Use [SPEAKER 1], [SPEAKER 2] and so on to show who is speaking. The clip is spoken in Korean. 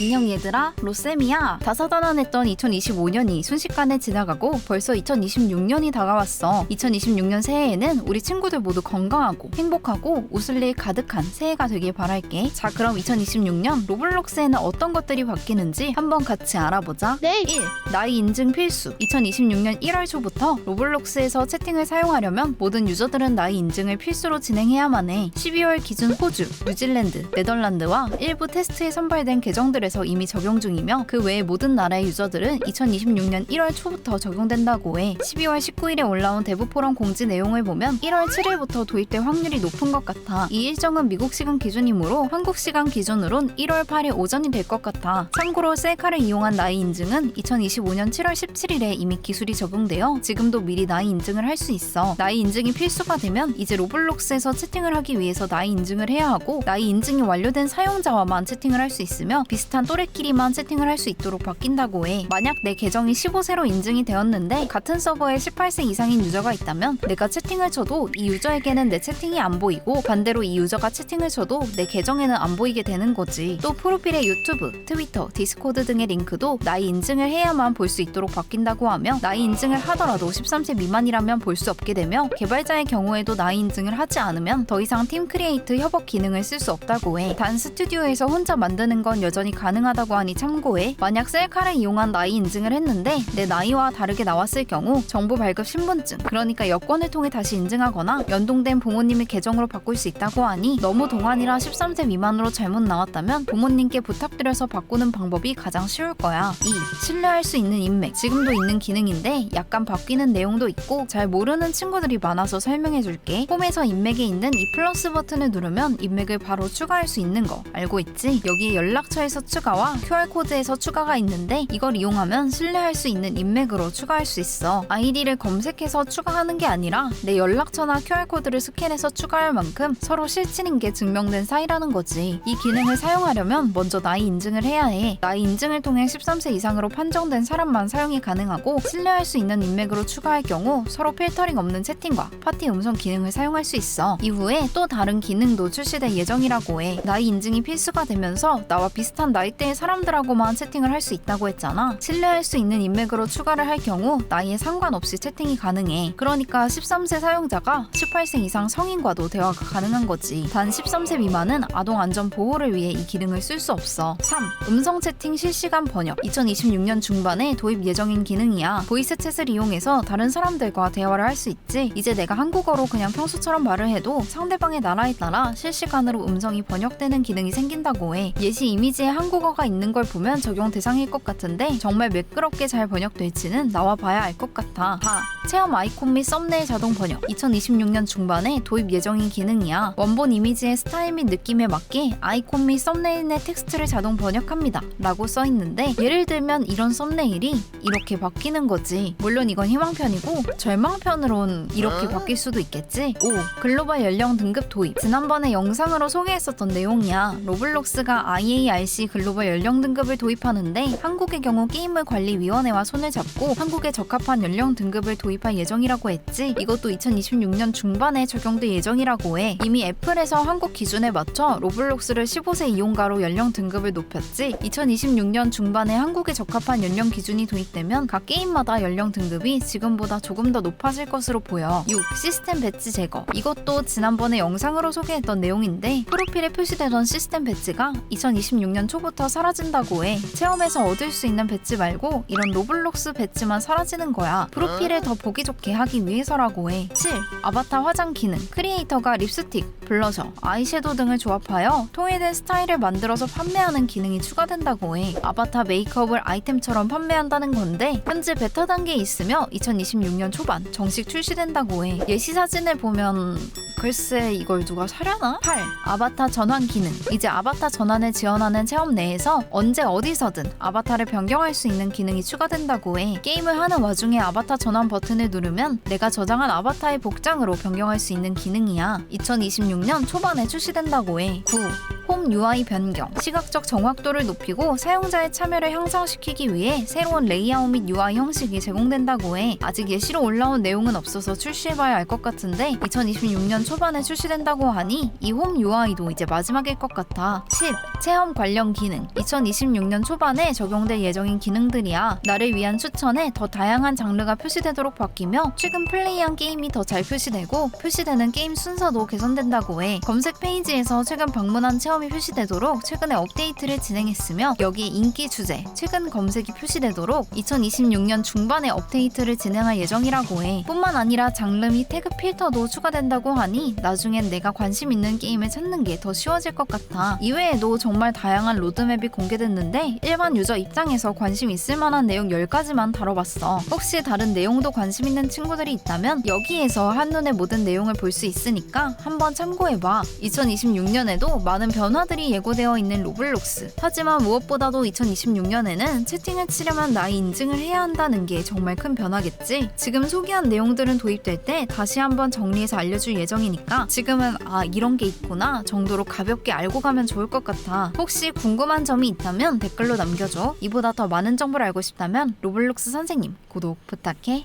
[SPEAKER 1] 안녕 얘들아. 로쌤이야. 다사다난했던 2025년이 순식간에 지나가고 벌써 2026년이 다가왔어. 2026년 새해에는 우리 친구들 모두 건강하고 행복하고 웃을 일 가득한 새해가 되길 바랄게. 자 그럼 2026년 로블록스에는 어떤 것들이 바뀌는지 한번 같이 알아보자.
[SPEAKER 2] 네.
[SPEAKER 1] 1. 나이 인증 필수. 2026년 1월 초부터 로블록스에서 채팅을 사용하려면 모든 유저들은 나이 인증을 필수로 진행해야만 해. 12월 기준 호주, 뉴질랜드, 네덜란드와 일부 테스트에 선발된 계정들에서 이미 적용 중이며 그 외의 모든 나라의 유저들은 2026년 1월 초부터 적용된다고 해. 12월 19일에 올라온 대부 포럼 공지 내용을 보면 1월 7일부터 도입될 확률이 높은 것 같아. 이 일정은 미국 시간 기준이므로 한국 시간 기준으론 1월 8일 오전이 될 것 같아. 참고로 셀카를 이용한 나이 인증은 2025년 7월 17일에 이미 기술이 적용되어 지금도 미리 나이 인증을 할 수 있어. 나이 인증이 필수가 되면 이제 로블록스에서 채팅을 하기 위해서 나이 인증을 해야 하고 나이 인증이 완료된 사용자와만 채팅을 할 수 있으며 비슷한 또래끼리만 채팅을 할 수 있도록 바뀐다고 해 만약 내 계정이 15세로 인증이 되었는데 같은 서버에 18세 이상인 유저가 있다면 내가 채팅을 쳐도 이 유저에게는 내 채팅이 안 보이고 반대로 이 유저가 채팅을 쳐도 내 계정에는 안 보이게 되는 거지 또 프로필에 유튜브, 트위터, 디스코드 등의 링크도 나이 인증을 해야만 볼 수 있도록 바뀐다고 하며 나이 인증을 하더라도 13세 미만이라면 볼 수 없게 되며 개발자의 경우에도 나이 인증을 하지 않으면 더 이상 팀 크리에이트 협업 기능을 쓸 수 없다고 해. 단 스튜디오에서 혼자 만드는 건 여전히 가능하다고 하니 참고해. 만약 셀카를 이용한 나이 인증을 했는데 내 나이와 다르게 나왔을 경우 정보 발급 신분증, 그러니까 여권을 통해 다시 인증하거나 연동된 부모님의 계정으로 바꿀 수 있다고 하니 너무 동안이라 13세 미만으로 잘못 나왔다면 부모님께 부탁드려서 바꾸는 방법이 가장 쉬울 거야. 2. 신뢰할 수 있는 인맥. 지금도 있는 기능인데 약간 바뀌는 내용도 있고 잘 모르는 친구들이 많아서 설명해 줄게. 홈에서 인맥에 있는 이 플러스 버튼을 누르면 인맥을 바로 추가할 수 있는 거 알고 있지? 여기에 연락처에서 추가와 QR코드에서 추가가 있는데 이걸 이용하면 신뢰할 수 있는 인맥으로 추가할 수 있어. 아이디를 검색해서 추가하는 게 아니라 내 연락처나 QR코드를 스캔해서 추가할 만큼 서로 실친인 게 증명된 사이라는 거지. 이 기능을 사용하려면 먼저 나이 인증을 해야 해. 나이 인증을 통해 13세 이상으로 판정된 사람만 사용이 가능하고 신뢰할 수 있는 인맥으로 추가할 경우 서로 필터링 없는 채팅과 파티 음성 기능을 사용할 수 있어. 이후에 또 다른 기능도 출시될 예정이라고 해. 나이 인증이 필수가 되면서 나와 비슷한 나이 대의 사람들하고만 채팅을 할 수 있다고 했잖아. 신뢰할 수 있는 인맥으로 추가를 할 경우 나이에 상관없이 채팅이 가능해. 그러니까 13세 사용자가 18세 이상 성인과도 대화가 가능한 거지. 단 13세 미만은 아동 안전 보호를 위해 이 기능을 쓸 수 없어. 3. 음성 채팅 실시간 번역. 2026년 중반에 도입 예정인 기능이야. 보이스 챗을 이용해서 다른 사람들과 대화를 할 수 있지. 이제 내가 한국어로 그냥 평소처럼 말을 해도 상대방의 나라에 따라 실시간으로 음성이 번역되는 기능이 생긴다고 해. 예시 이미지에 한국어가 있는 걸 보면 적용 대상일 것 같은데 정말 매끄럽게 잘 번역될지는 나와 봐야 알 것 같아. 4. 체험 아이콘 및 썸네일 자동 번역. 2026년 중반에 도입 예정인 기능이야. 원본 이미지의 스타일 및 느낌에 맞게 아이콘 및 썸네일의 텍스트를 자동 번역합니다. 라고 써 있는데 예를 들면 이런 썸네일이 이렇게 바뀌는 거지. 물론 이건 희망편이고 절망편으론 이렇게 바뀔 수도 있겠지. 5. 글로벌 연령 등급 도입. 지난번에 영상으로 소개했었던 내용이야. 로블록스가 IARC 글로벌 연령 등급을 도입하는데 한국의 경우 게임을 관리위원회와 손을 잡고 한국에 적합한 연령 등급을 도입할 예정이라고 했지. 이것도 2026년 중반에 적용될 예정이라고 해. 이미 애플에서 한국 기준에 맞춰 로블록스를 15세 이용가로 연령 등급을 높였지. 2026년 중반에 한국에 적합한 연령 기준이 도입되면 각 게임마다 연령 등급이 지금보다 조금 더 높아질 것으로 보여. 6. 시스템 배지 제거. 이것도 지난번에 영상으로 소개했던 내용인데 프로필에 표시되던 시스템 배지가 2026년 초부터 사라진다고 해. 체험에서 얻을 수 있는 배지 말고 이런 로블록스 배지만 사라지는 거야. 프로필을 더 보기 좋게 하기 위해서라고 해. 7. 아바타 화장 기능. 크리에이터가 립스틱, 블러셔, 아이섀도우 등을 조합하여 통일된 스타일을 만들어서 판매하는 기능이 추가된다고 해. 아바타 메이크업을 아이템처럼 판매한다는 건데 현재 베타 단계에 있으며 2026년 초반 정식 출시된다고 해. 예시 사진을 보면 글쎄 이걸 누가 사려나? 8. 아바타 전환 기능. 이제 아바타 전환을 지원하는 체험 내에서 언제 어디서든 아바타를 변경할 수 있는 기능이 추가된다고 해. 게임을 하는 와중에 아바타 전환 버튼을 누르면 내가 저장한 아바타의 복장으로 변경할 수 있는 기능이야. 2026년 초반에 출시된다고 해. 9. 홈 UI 변경. 시각적 정확도를 높이고 사용자의 참여를 향상시키기 위해 새로운 레이아웃 및 UI 형식이 제공된다고 해. 아직 예시로 올라온 내용은 없어서 출시해봐야 알 것 같은데 2026년 초반에 출시된다고 하니 이 홈 UI도 이제 마지막일 것 같아. 10. 체험 관련 기능 2026년 초반에 적용될 예정인 기능들이야. 나를 위한 추천에 더 다양한 장르가 표시되도록 바뀌며 최근 플레이한 게임이 더 잘 표시되고 표시되는 게임 순서도 개선된다고 해. 검색 페이지에서 최근 방문한 체험이 표시되도록 최근에 업데이트를 진행했으며 여기 인기 주제, 최근 검색이 표시되도록 2026년 중반에 업데이트를 진행할 예정이라고 해. 뿐만 아니라 장르 및 태그 필터도 추가된다고 하니 나중엔 내가 관심 있는 게임을 찾는 게 더 쉬워질 것 같아. 이외에도 정말 다양한 로드맵이 공개됐는데 일반 유저 입장에서 관심 있을 만한 내용 10가지만 다뤄봤어. 혹시 다른 내용도 관심 있는 친구들이 있다면 여기에서 한눈에 모든 내용을 볼 수 있으니까 한번 참고해봐. 2026년에도 많은 변화들이 예고되어 있는 로블록스. 하지만 무엇보다도 2026년에는 채팅을 치려면 나이 인증을 해야 한다는 게 정말 큰 변화겠지. 지금 소개한 내용들은 도입될 때 다시 한번 정리해서 알려줄 예정 이니까 지금은 아 이런 게 있구나 정도로 가볍게 알고 가면 좋을 것 같아. 혹시 궁금한 점이 있다면 댓글로 남겨줘. 이보다 더 많은 정보를 알고 싶다면 로블록스 선생님 구독 부탁해.